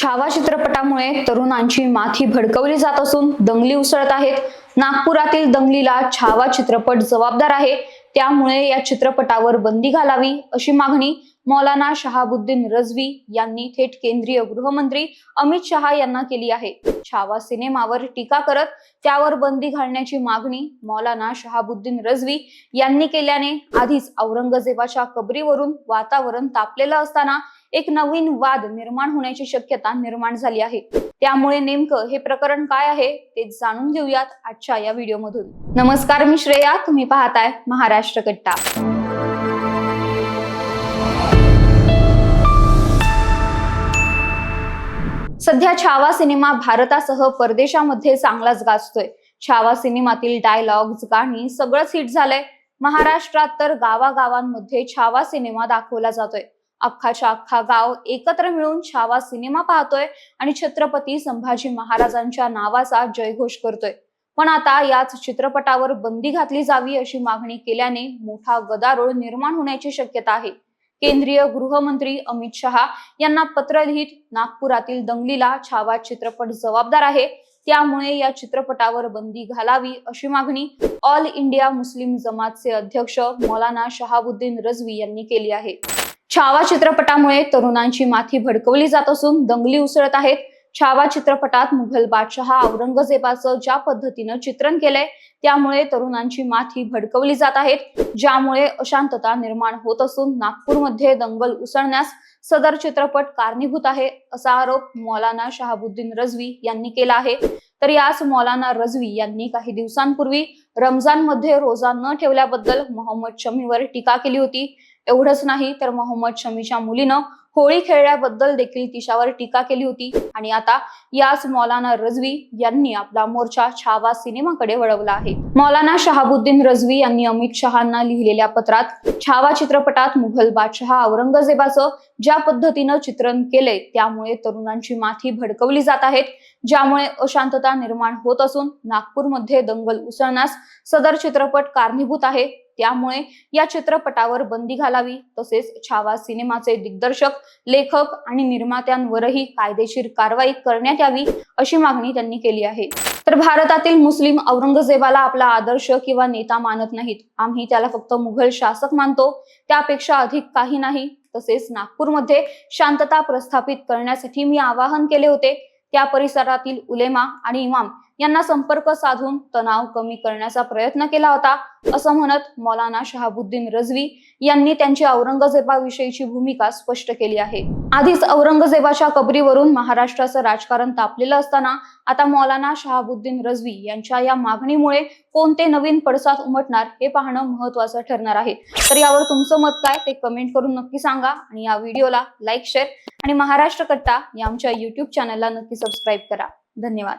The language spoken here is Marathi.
छावा चित्रपटामुळे तरुणांची माथी भडकवली जात असून दंगली उसळत आहेत. नागपुरातील दंगलीला छावा चित्रपट जबाबदार आहे. त्यामुळे या चित्रपटावर बंदी घालावी अशी मागणी मौलाना शहाबुद्दीन रजवी यांनी थेट केंद्रीय गृहमंत्री अमित शहा यांना केली आहे. छावा सिनेमावर टीका करत त्यावर बंदी घालण्याची मागणी मौलाना शहाबुद्दीन रजवी यांनी केल्याने आधीच औरंगजेबाच्या कबरीवरून वातावरण तापलेलं असताना एक नवीन वाद निर्माण होण्याची शक्यता निर्माण झाली आहे. त्यामुळे नेमकं हे प्रकरण काय आहे ते जाणून घेऊयात आजच्या या व्हिडिओमधून. नमस्कार मी श्रेया. तुम्ही पाहताय महाराष्ट्र कट्टा. सध्या छावा सिनेमा भारतासह परदेशामध्ये चांगलाच गाजतोय. छावा सिनेमातील डायलॉग्स गाणी सगळंच हिट झालंय. महाराष्ट्रात तर गावागावांमध्ये छावा सिनेमा दाखवला जातोय. अख्खाच्या अख्खा गाव एकत्र मिळून छावा सिनेमा पाहतोय आणि छत्रपती संभाजी महाराजांच्या नावाचा जयघोष करतोय. पण आता याच चित्रपटावर बंदी घातली जावी अशी मागणी केल्याने मोठा गदारोळ निर्माण होण्याची शक्यता आहे. केंद्रीय गृहमंत्री अमित शहा यांना पत्र लिहित नागपुरातील दंगलीला छावा चित्रपट जबाबदार आहे. त्यामुळे या चित्रपटावर बंदी घालावी अशी मागणी ऑल इंडिया मुस्लिम जमातचे अध्यक्ष मौलाना शहाबुद्दीन रझवी यांनी केली आहे. छावा चित्रपटामुळे तरुणांची माथी भडकवली जात असून दंगली उसळत आहेत. छावा चित्रपटात मुघल बादशहा औरंगजेबाचं ज्या पद्धतीनं चित्रण केलंय त्यामुळे तरुणांची माथी भडकवली जात आहेत ज्यामुळे अशांतता निर्माण होत असून नागपूरमध्ये दंगल उसळण्यास सदर चित्रपट कारणीभूत आहे असा आरोप मौलाना शहाबुद्दीन रजवी यांनी केला आहे. तर याच मौलाना रजवी यांनी काही दिवसांपूर्वी रमजानमध्ये रोजा न ठेवल्याबद्दल मोहम्मद शमीवर टीका केली होती. एवढंच नाही तर मोहम्मद शमीच्या मुलीनं होळी खेळल्याबद्दल देखील तिच्यावर टीका केली होती. आणि आता याच मौलाना रजवी यांनी आपला मोर्चा छावा सिनेमाकडे वळवला आहे. मौलाना शहाबुद्दीन रझवी यांनी अमित शहांना लिहिलेल्या पत्रात छावा चित्रपटात मुघल बादशहा औरंगजेबाचं ज्या पद्धतीनं चित्रण केलंय त्यामुळे तरुणांची माथी भडकवली जात आहेत ज्यामुळे अशांतता निर्माण होत असून नागपूरमध्ये दंगल उसळण्यास सदर चित्रपट कारणीभूत आहे. त्यामुळे या चित्रपटावर बंदी घालावी. तसेच छावा सिनेमाचे दिग्दर्शक लेखक आणि निर्मात्यांवरही कायदेशीर कारवाई करण्यात यावी अशी मागणी त्यांनी केली आहे. तर भारतातील मुस्लिम औरंगजेबाला आपला आदर्श किंवा नेता मानत नाहीत. आम्ही त्याला फक्त मुघल शासक मानतो. त्यापेक्षा अधिक काही नाही. तसेच नागपूरमध्ये शांतता प्रस्थापित करण्यासाठी मी आवाहन केले होते. त्या परिसरातील उलेमा आणि इमाम यांना संपर्क साधून तणाव कमी करण्याचा प्रयत्न केला होता असं म्हणत मौलाना शहाबुद्दीन रजवी यांनी त्यांची औरंगजेबाविषयीची भूमिका स्पष्ट केली आहे. आधीच औरंगजेबाच्या कबरीवरून महाराष्ट्राचं राजकारण तापलेलं असताना आता मौलाना शहाबुद्दीन रजवी यांच्या या मागणीमुळे कोणते नवीन पडसाद उमटणार हे पाहणं महत्वाचं ठरणार आहे. तर यावर तुमचं मत काय ते कमेंट करून नक्की सांगा आणि या व्हिडिओला लाईक शेअर आणि महाराष्ट्र कट्टा या आमच्या युट्यूब चॅनलला नक्की सबस्क्राईब करा. धन्यवाद.